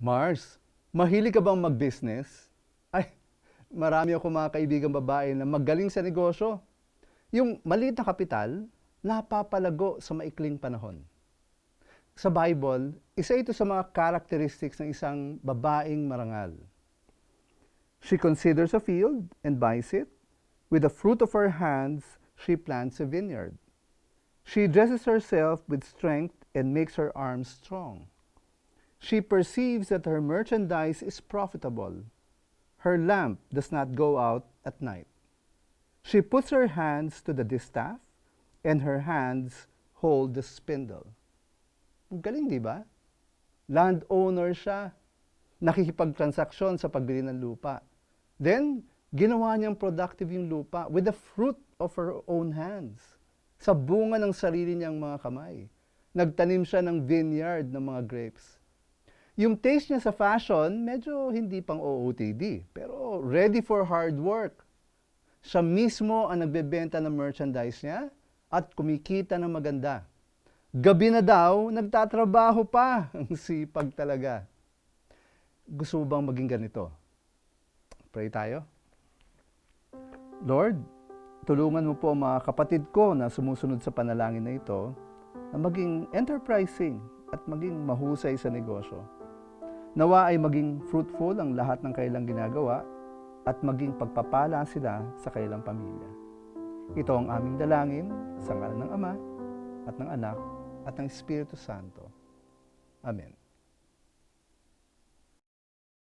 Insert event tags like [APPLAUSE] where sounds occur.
Mars, mahilig ka bang mag-business? Ay, marami ako mga kaibigan babae na magaling sa negosyo. Yung maliit na kapital, napapalago sa maikling panahon. Sa Bible, isa ito sa mga characteristics ng isang babaeng marangal. She considers a field and buys it. With the fruit of her hands, she plants a vineyard. She dresses herself with strength and makes her arms strong. She perceives that her merchandise is profitable. Her lamp does not go out at night. She puts her hands to the distaff, and her hands hold the spindle. Ang galing, di ba? Landowner siya. Nakikipagtransaksyon sa pagbili ng lupa. Then, ginawa niyang productive yung lupa with the fruit of her own hands. Sa bunga ng sarili niyang mga kamay. Nagtanim siya ng vineyard ng mga grapes. Yung taste niya sa fashion, medyo hindi pang OOTD, pero ready for hard work. Siya mismo ang nagbebenta ng merchandise niya at kumikita ng maganda. Gabi na daw, nagtatrabaho pa. [LAUGHS] Ang sipag talaga. Gusto mo bang maging ganito? Pray tayo. Lord, tulungan mo po ang mga kapatid ko na sumusunod sa panalangin na ito na maging enterprising at maging mahusay sa negosyo. Nawa ay maging fruitful ang lahat ng kailang ginagawa at maging pagpapala sila sa kailang pamilya. Ito ang aming dalangin sa ngalan ng Ama at ng Anak at ng Espiritu Santo. Amen.